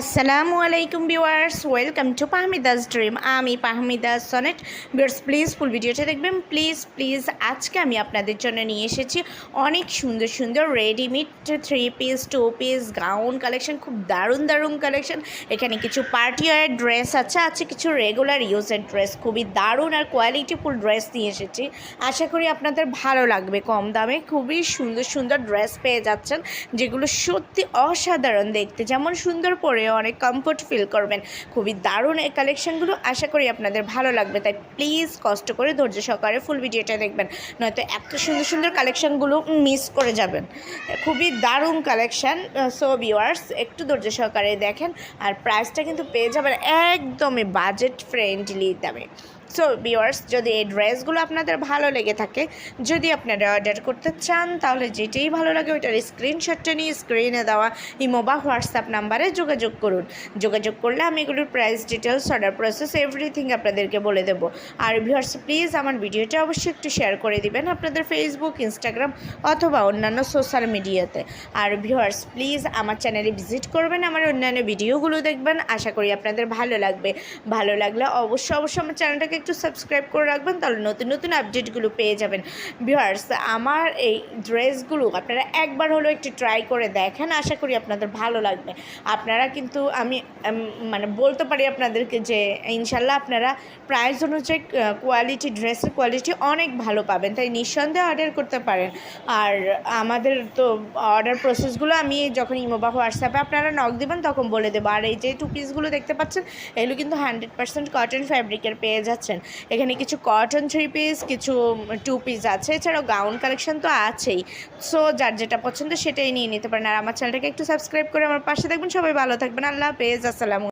আসসালামু আলাইকুম viewers welcome to পাহমিদাস dream আমি পাহমিদাস সনেট ভিউয়ার্স প্লিজ ফুল ভিডিওটা দেখবেন। প্লিজ প্লিজ আজকে আমি আপনাদের জন্য নিয়ে এসেছি অনেক সুন্দর সুন্দর readymade three piece two piece gown collection খুব দারুণ দারুণ কালেকশন এখানে কিছু পার্টি ওয়ার ড্রেস আছে আছে কিছু রেগুলার ইউজের ড্রেস খুবই দারুণ আর কোয়ালিটিফুল ড্রেস নিয়ে এসেছি। আশা করি আপনাদের ভালো লাগবে কম দামে। খুবই সুন্দর সুন্দর ড্রেস পেয়ে যাচ্ছেন, যেগুলো সত্যি অসাধারণ দেখতে। যেমন সুন্দর পরে অনেক কমফোর্ট ফিল করবেন। খুবই দারুণ এই কালেকশানগুলো আশা করি আপনাদের ভালো লাগবে। তাই প্লিজ কষ্ট করে ধৈর্য সহকারে ফুল ভিডিওটা দেখবেন। নয়তো এত সুন্দর সুন্দর কালেকশানগুলো মিস করে যাবেন। খুবই দারুণ কালেকশান সো ভিওয়ার্স একটু ধৈর্য সহকারে দেখেন। আর প্রাইসটা কিন্তু পেয়ে যাবেন একদমই বাজেট ফ্রেন্ডলি দামে। সো ভিউয়ার্স যদি এই ড্রেসগুলো আপনাদের ভালো লেগে থাকে, যদি আপনারা অর্ডার করতে চান, তাহলে যেটাই ভালো লাগে ওইটার স্ক্রিনশটটা নিয়ে স্ক্রিনে দেওয়া ইমো বা হোয়াটসঅ্যাপ নাম্বারে যোগাযোগ করুন। যোগাযোগ করলে আমি এগুলোর price details order process everything আপনাদেরকে বলে দেবো। আর ভিউয়ার্স প্লিজ আমার ভিডিওটা অবশ্যই একটু শেয়ার করে দিবেন আপনাদের ফেসবুক ইনস্টাগ্রাম অথবা অন্যান্য সোশ্যাল মিডিয়াতে আর ভিউয়ার্স প্লিজ আমার চ্যানেলে ভিজিট করবেন, আমার অন্যান্য ভিডিওগুলো দেখবেন। আশা করি আপনাদের ভালো লাগবে। ভালো লাগলে অবশ্যই অবশ্যই আমার চ্যানেলটাকে একটু সাবস্ক্রাইব করে রাখবেন, তাহলে নতুন নতুন আপডেটগুলো পেয়ে যাবেন। ভিউয়ার্স আমার এই ড্রেসগুলো আপনারা একবার হলেও একটু ট্রাই করে দেখেন, আশা করি আপনাদের ভালো লাগবে। আপনারা কিন্তু আমি মানে বলতে পারি আপনাদেরকে যে ইনশাল্লাহ আপনারা প্রাইস অনুযায়ী কোয়ালিটি ড্রেসের কোয়ালিটি অনেক ভালো পাবেন, তাই নিঃসন্দেহে অর্ডার করতে পারেন। আর আমাদের তো অর্ডার প্রসেসগুলো আমি যখন ইমো বা হোয়াটসঅ্যাপে আপনারা নক দেবেন, তখন বলে দেবো। আর এই যে টু পিসগুলো দেখতে পাচ্ছেন, এগুলো কিন্তু হান্ড্রেড পার্সেন্ট কটন ফ্যাব্রিকের পেয়ে যাচ্ছেন এখানে কিছু কটন থ্রি পিস কিছু টু পিস আছে। এছাড়াও গাউন কালেকশন তো আছেই। সো যার যেটা পছন্দ সেটাই নিয়ে নিতে পারেন। আর আমার চ্যানেলটাকে একটু সাবস্ক্রাইব করে আমার পাশে থাকবেন। সবাই ভালো থাকবেন। আল্লাহ হাফেজ। আসসালামু